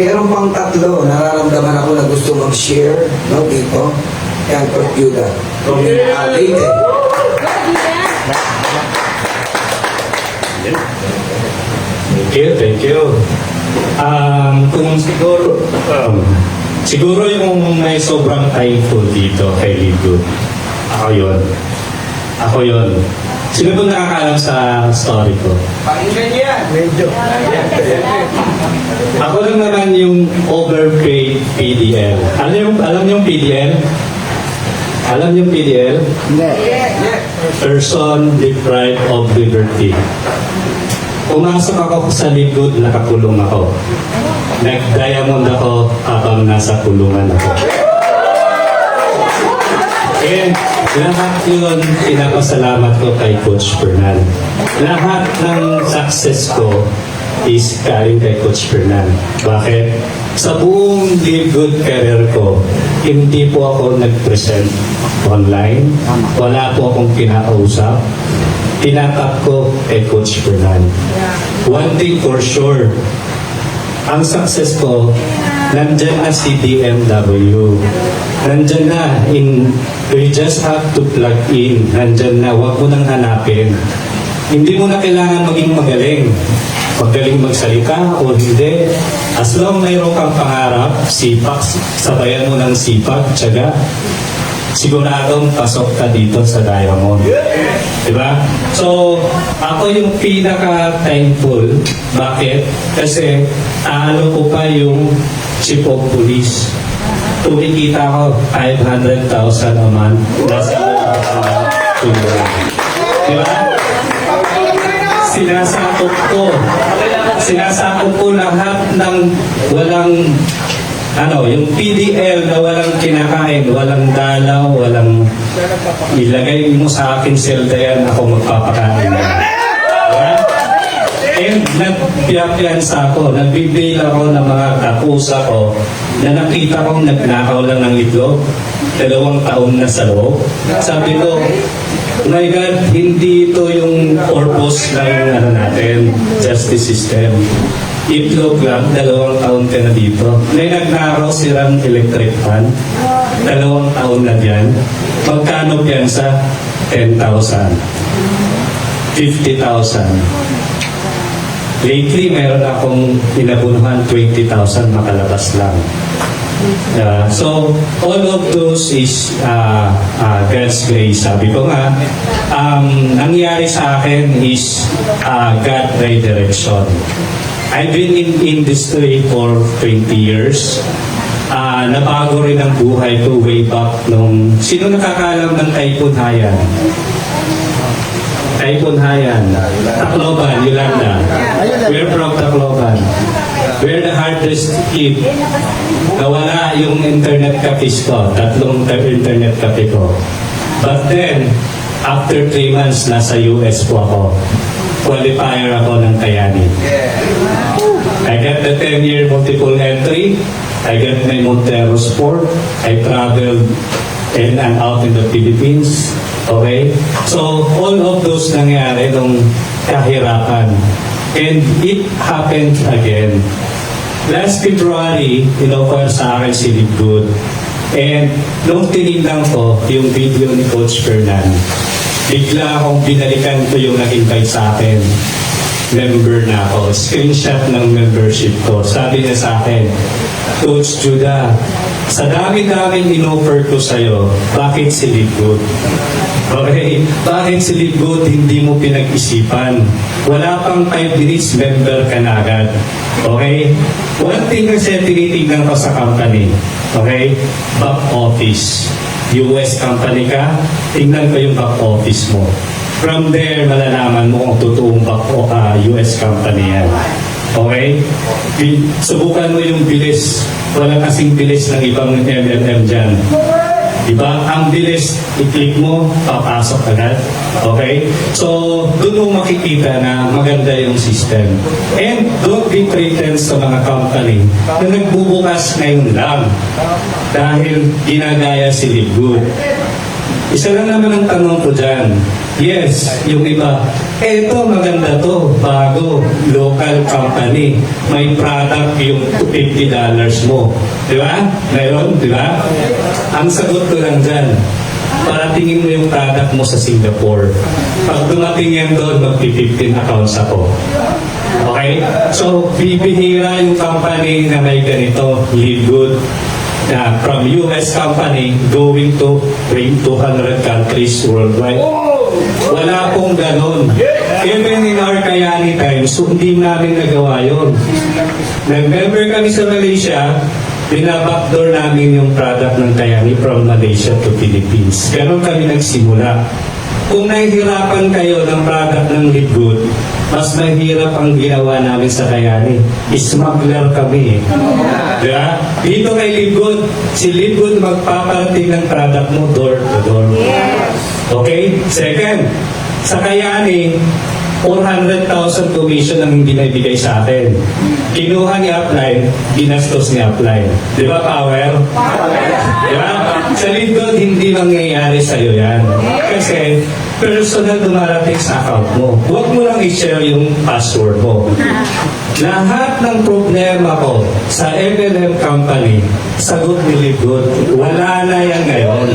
Meron pang tatlo, nararamdaman ako na gusto mag-share, no, dito. Yan, Perkyuda. From uh, Leyte. Thank you, thank you. Um, kung siguro, um, siguro yung may sobrang thankful dito kay Lidgood. Ako yun. Ako yun. Sino ba nakakaalam sa story ko? Pakinggan niyo yan. Medyo. Ako lang naman yung overpaid PDL. Alam yung, alam yung PDL? Alam yung PDL? Person deprived of liberty. Pumasok ako sa likod, nakakulong ako. Nag-diamond ako habang nasa kulungan ako. And lahat yun, pinapasalamat ko kay Coach Fernan. Lahat ng success ko is galing kay Coach Fernan. Bakit? Sa buong Live Good career ko, hindi po ako nag-present online. Wala po akong kinakausap. Tinatap ko kay Coach Fernan. One thing for sure, ang success ko, nandyan na si DMW. Nandyan na. In, we just have to plug in. Nandyan na. Huwag mo nang hanapin. Hindi mo na kailangan maging magaling. Magaling magsalita o hindi. As long mayroon kang pangarap, sipak, sabayan mo ng sipag, tiyaga, siguradong pasok ka dito sa Diamond. Diba? So, ako yung pinaka-thankful. Bakit? Kasi, taalo ko pa yung chief of police. Tumikita ko 500,000 a month. Nasa tulong. Diba? Sinasakop ko. Sinasakop ko lahat ng walang ano, yung PDL na walang kinakain, walang dalaw, walang ilagay mo sa akin selda yan, ako magpapakain. And nagpiyapiyansa ako, nagbibail ako ng mga kapusa ko na nakita kong nagnakaw lang ng itlog, dalawang taon na sa loob. Sabi ko, my God, hindi ito yung purpose ng ano natin, justice system. Itlog lang, dalawang taon ka na dito. May nagnakaw sirang electric fan, dalawang taon na diyan. Magkano piyansa? 10,000. 50,000. Lately, meron akong inabunuhan 20,000 makalabas lang. Uh, so, all of those is uh, uh, God's grace. Sabi ko nga, um, nangyari sa akin is uh, God redirection. I've been in industry for 20 years. Uh, nabago rin ang buhay ko way back nung... Sino nakakalam ng Typhoon Hayan? Typhoon Hayan. Tacloban, Yolanda. We're from Tacloban. We're the hardest hit. Nawala yung internet cafes ko. Tatlong ta- internet cafe ko. But then, after three months, nasa US po ako. Qualifier ako ng Kayani. I got the 10-year multiple entry. I got my Montero Sport. I traveled in and out in the Philippines. Okay? So, all of those nangyari nung kahirapan. And it happened again. Last February, inoffer sa akin si Lidgood. And nung tinignan ko yung video ni Coach Fernan, bigla akong binalikan ko yung nag-invite sa akin member na ako. Screenshot ng membership ko. Sabi niya sa akin, Coach Judah, sa dami-daming inoffer ko sa'yo, bakit si Ligwood? Okay, bakit si Ligwood hindi mo pinag-isipan? Wala pang 5 minutes, member ka na agad. Okay? One thing kasi tinitignan ko sa company. Okay? Back office. US company ka, tingnan ko yung back office mo. From there, malalaman mo kung totoong back uh, US company yan. Okay? Subukan mo yung bilis. Wala kasing bilis ng ibang MMM dyan. Diba? Ang bilis, i-click mo, papasok agad. Okay? So, doon mo makikita na maganda yung system. And don't be pretend sa mga company na nagbubukas ngayon lang dahil ginagaya si Livegood. Isa lang naman ang tanong ko dyan. Yes, yung iba. Eto, maganda to. Bago, local company. May product yung $50 mo. Di ba? Meron, di ba? Ang sagot ko lang dyan, paratingin mo yung product mo sa Singapore. Pag dumating yan doon, magpi-15 accounts ako. Okay? So, bibihira yung company na may ganito, live good, na from US company going to 200 countries worldwide. Wala pong ganun. Even in our Kayani times, so hindi namin nagawa yun. Nag-member kami sa Malaysia, binabackdoor namin yung product ng Kayani from Malaysia to Philippines. Ganon kami nagsimula. Kung nahihirapan kayo ng product ng Lidgood, mas mahirap ang ginawa namin sa Kayani. Smuggler kami eh. Diba? Dito kay Lidgood, si Lidgood magpaparating ng product mo door to door. Okay? Second, sa Kayani, 400,000 commission ang hindi naibigay sa akin. Kinuha ni Upline, ginastos ni Upline. Di ba, Power? Di ba? Sa Lidgood, hindi mangyayari sa'yo yan. Kasi, personal dumarating sa account mo. Huwag mo lang i-share yung password mo. Lahat ng problema ko sa MLM company, sagot ni Lidgood. Wala na yan ngayon.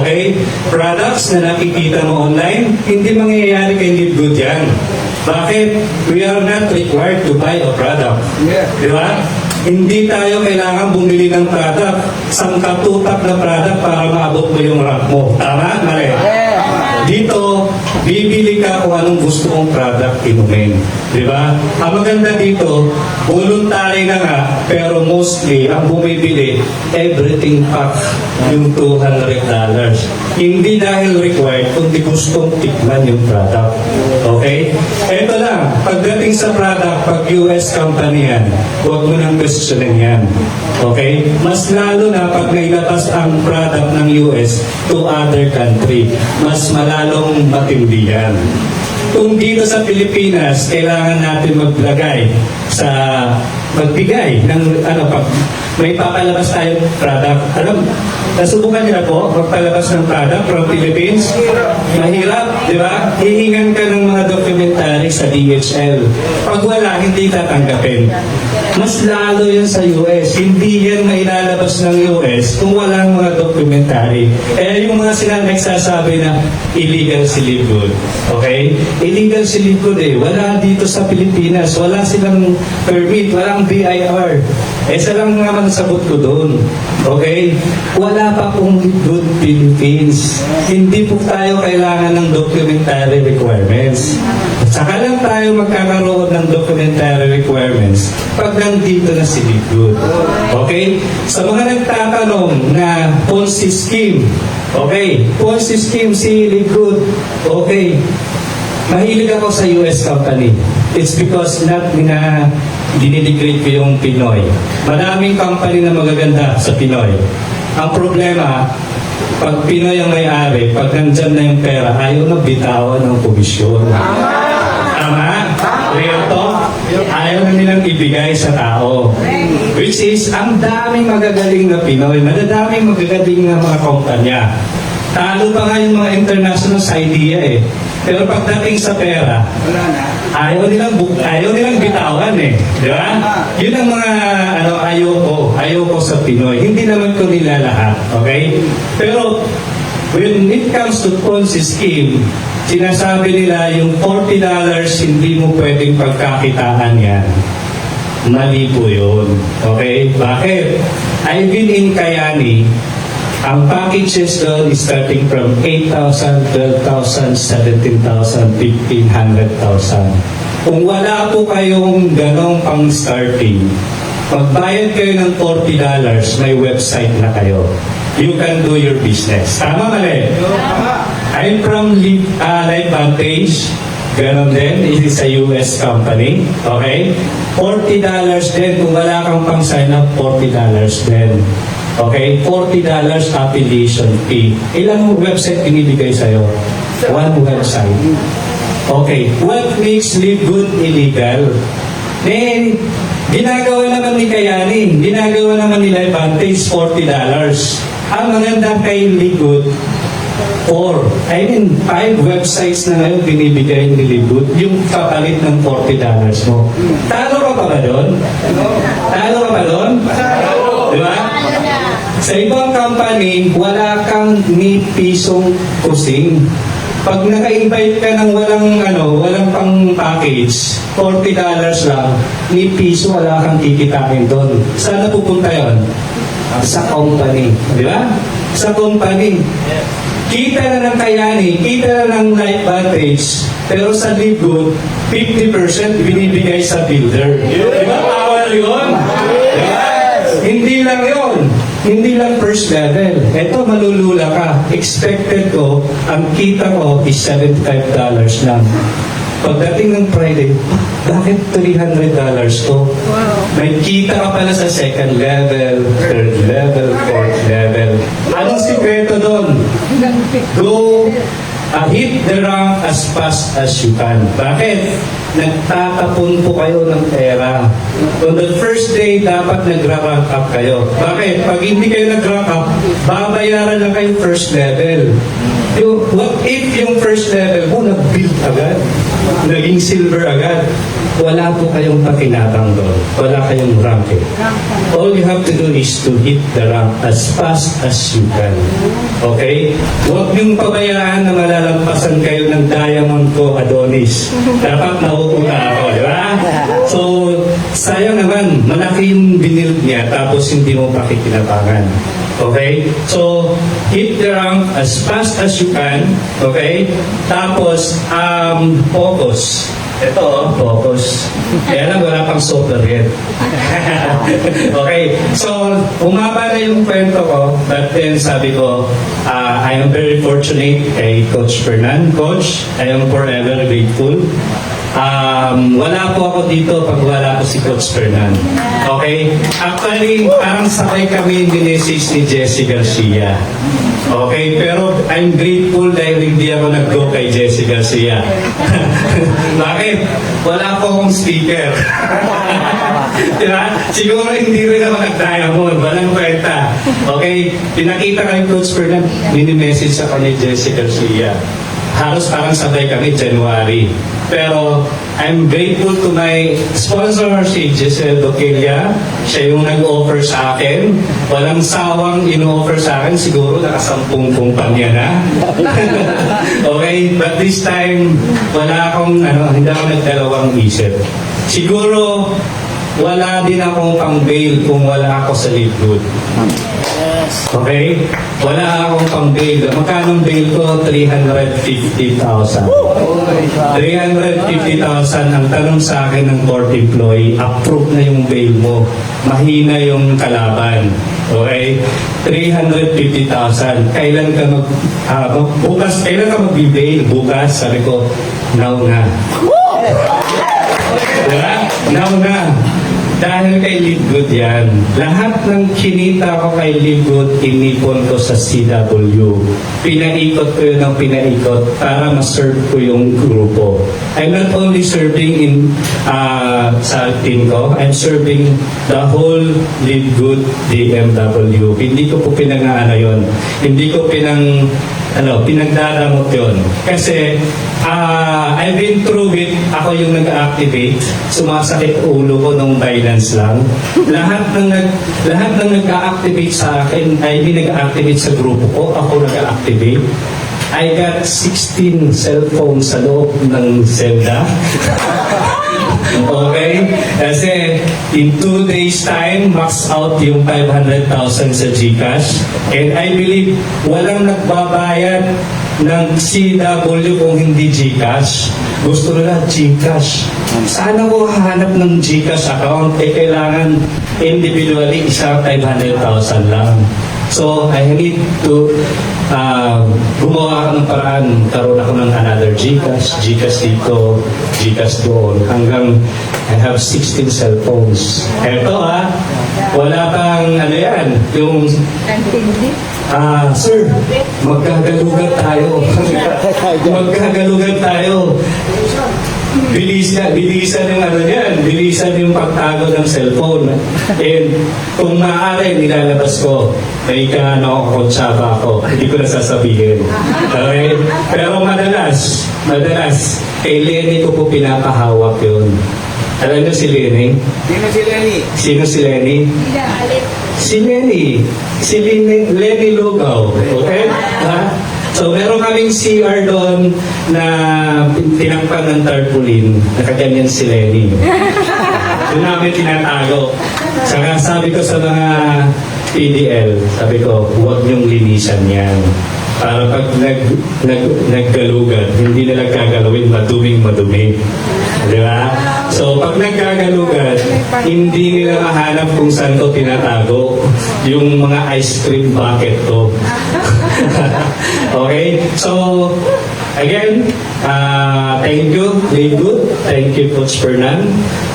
Okay? Products na nakikita mo online, hindi mangyayari kay Lidgood yan. Bakit? We are not required to buy a product. Di ba? Hindi tayo kailangan bumili ng product, sangkatutak na product para maabot mo yung rank mo. Tama? Mali. Dito, bibili ka kung anong gusto mong product inumin. Di ba? Ang maganda dito, voluntary na nga, pero mostly, ang bumibili, everything pack yung $200. Hindi dahil required, kundi gustong tikman yung product. Okay? Ito lang, pagdating sa product, pag US company yan, huwag mo nang questionin yan. Okay? Mas lalo na pag nailabas ang product ng US to other country, mas malalong matindi yan. Kung dito sa Pilipinas, kailangan natin maglagay sa magbigay ng ano pag may papalabas tayong product. Alam, nasubukan niyo po magpalabas ng product from Philippines? Mahirap, di ba? Hihingan ka ng mga documentary sa DHL. Pag wala, hindi tatanggapin. Mas lalo yan sa US. Hindi yan mailalabas ng US kung walang mga documentary. Eh, yung mga sila nagsasabi na illegal si Libgood. Okay? Illegal si Libgood eh. Wala dito sa Pilipinas. Wala silang permit. Walang BIR. Eh, isa lang naman sagot ko doon. Okay? Wala pa pong Libgood Philippines. Hindi po tayo kailangan ng documentary requirements. Saka lang tayo magkakaroon ng documentary requirements pag nandito na si Libgood. Okay? Sa mga nagtatanong na Ponzi scheme, okay, Ponzi scheme si Libgood, okay, Mahilig ako sa US company. It's because not na dinidegrade ko yung Pinoy. Madaming company na magaganda sa Pinoy. Ang problema, pag Pinoy ang may-ari, pag nandyan na yung pera, ayaw na bitawan ng komisyon. Tama? Real to? Ayaw na nilang ibigay sa tao. Which is, ang daming magagaling na Pinoy, madadaming magagaling na mga kumpanya. Talo pa nga yung mga international sa idea eh. Pero pagdating sa pera, ayaw nilang bu- ayaw nilang bitawan eh. Di ba? Yun ang mga ano ayoko, ayoko sa Pinoy. Hindi naman ko nila lahat, okay? Pero when it comes to Ponzi scheme, sinasabi nila yung $40 hindi mo pwedeng pagkakitaan yan. Mali po yun. Okay? Bakit? I've been in Kayani, ang packages doon is starting from 8,000, 12,000, 17,000, 15,000. Kung wala po kayong ganong pang starting, magbayad kayo ng $40, may website na kayo. You can do your business. Tama mali? I'm from uh, Life Vantage. Ganon din. It is a US company. Okay? $40 din. Kung wala kang pang sign up, $40 din. Okay? $40 affiliation fee. Ilang website binibigay sa'yo? One website. Okay. What makes Live Good illegal? Eh, ginagawa naman ni Kayani, ginagawa naman nila Advantage $40. Ang maganda kay Live Good, four, I mean, five websites na ngayon binibigay ni Libut yung kapalit ng $40 mo. Talo ka pa ba doon? Talo ka pa doon? Di ba? Sa ibang company, wala kang ni pisong kusing. Pag naka-invite ka ng walang ano, walang pang package, $40 lang, ni piso wala kang kikitain doon. Saan na pupunta yon? Sa company. Di ba? Sa company. Kita na ng kayani, kita na ng life advantage, pero sa live good, 50% binibigay sa builder. Di ba? Power yun? Di ba? Hindi lang yon. Hindi lang first level. Ito, malulula ka. Expected ko, ang kita ko is $75 lang. Pagdating ng Friday, bakit $300 to? May kita ka pala sa second level, third level, fourth level. Anong sikreto doon? Go uh, hit the rank as fast as you can. Bakit? Nagtatapon po kayo ng pera. On the first day, dapat nag-rank up kayo. Bakit? Pag hindi kayo nag-rank up, babayaran lang kayo first level. Yung, what if yung first level mo nag-build agad? Naging silver agad? Wala po kayong pakinabang doon. Wala kayong ranking. All you have to do is to hit the rank as fast as you can. Okay? Huwag niyong pabayaan na malalampasan kayo ng diamond ko, Adonis. Dapat nauuna ako, di ba? So, sayang naman, malaki yung binild niya tapos hindi mo pakikinabangan. Okay? So, hit the rank as fast as you can. Okay? Tapos, um, focus. Ito, focus. Kaya lang wala pang software yet. okay, so umaba na yung kwento ko, but then sabi ko, uh, I am very fortunate kay Coach Fernan. Coach, I am forever grateful. Um, wala po ako dito pag wala po si Coach Fernan. Okay? Actually, parang sabay kami minessage ni Jessie Garcia. Okay, pero I'm grateful dahil hindi ako nag-go kay Jessie Garcia. Bakit? Wala po akong speaker. diba? Siguro hindi rin ako nag-diamond. Walang kwenta. Okay? Pinakita kay Coach Fernand, mini-message ako ni Jessie Garcia. Halos parang sabay kami January. Pero I'm grateful to my sponsor, si Giselle Doquelia. Siya yung nag-offer sa akin. Walang sawang in-offer sa akin. Siguro nakasampung kumpanya na. okay, but this time, wala akong, ano, hindi ako nagdalawang isip. Siguro, wala din akong pang bail kung wala ako sa live good. Okay? Wala akong pang bail. Magkano bail ko? 350,000. 350,000 ang tanong sa akin ng court employee, approve na yung bail mo. Mahina yung kalaban. Okay? 350,000. Kailan ka mag... mag- bukas, kailan ka mag-bail? Bukas, sabi ko, now na. Diba? Now na. Dahil kay Livegood yan, lahat ng kinita ko kay Livegood, inipon ko sa CW. Pinaikot ko yun ng pinaikot para ma-serve ko yung grupo. I'm not only serving in uh, sa team ko, I'm serving the whole Livegood DMW. Hindi ko po pinang-ano yun. Hindi ko pinang ano, pinagdadamot yun. Kasi, ah, I've been through it, ako yung nag-activate, sumasakit ulo ko nung Binance lang. Lahat ng nag, lahat ng nag-activate sa akin, ay hindi nag-activate sa grupo ko, ako nag-activate. I got 16 cellphones sa loob ng Zelda. Okay? Kasi in two days time, max out yung 500,000 sa GCash. And I believe walang nagbabayad ng CW kung hindi GCash. Gusto nila GCash. Sana ko hahanap ng GCash account, eh kailangan individually isang 500,000 lang. So, I need to uh, gumawa ako ng paraan. Karoon ako ng another Gcash, Gcash dito, Gcash doon. Hanggang I have 16 cellphones. Eto ah, wala pang ano yan, yung Ah, sir, magkagalugan tayo. magkagalugan tayo. Bilisan, bilisan yung ano niyan, bilisan yung pagtago ng cellphone. And kung maaari, nilalabas ko, may kaano ako, kontsaba ako, hindi ko na sasabihin. Okay? Pero madalas, madalas, kay Lenny ko po pinapahawak yun. Alam niyo si Lenny? Sino si Lenny? Sino si Lenny? Si Lenny. Si Lenny, Lenny Lugaw. Okay? Ha? So, meron kaming CR doon na tinampan ng tarpaulin. Nakaganyan si Lenny. Doon namin tinatago. Saka sabi ko sa mga PDL, sabi ko, huwag niyong linisan yan. Para pag nag, nag, naggalugan, hindi nila gagalawin maduming madumi. Di ba? So, pag nagkagalugan, hindi nila mahanap kung saan ko tinatago yung mga ice cream bucket ko. okay? So, again, uh, thank you, Good. Thank you, Coach Fernan.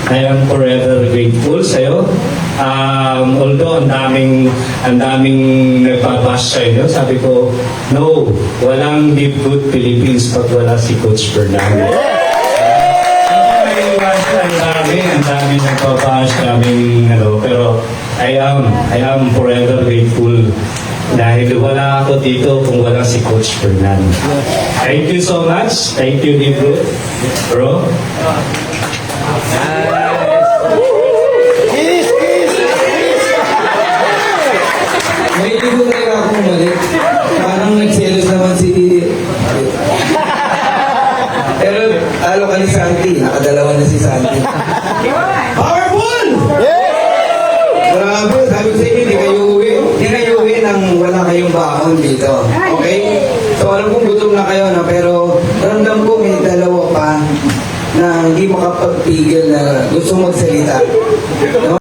I am forever grateful sa'yo. Um, although ang daming, ang daming nagpabash sa inyo, sabi ko, no, walang Give Good Philippines pag wala si Coach Fernan. Ang dami, ang dami nagpabash, daming ano, pero I am, I am forever grateful dahil wala ako dito kung wala si Coach Fernan. Thank you so much. Thank you, Libro. Bro. May dalawa pa na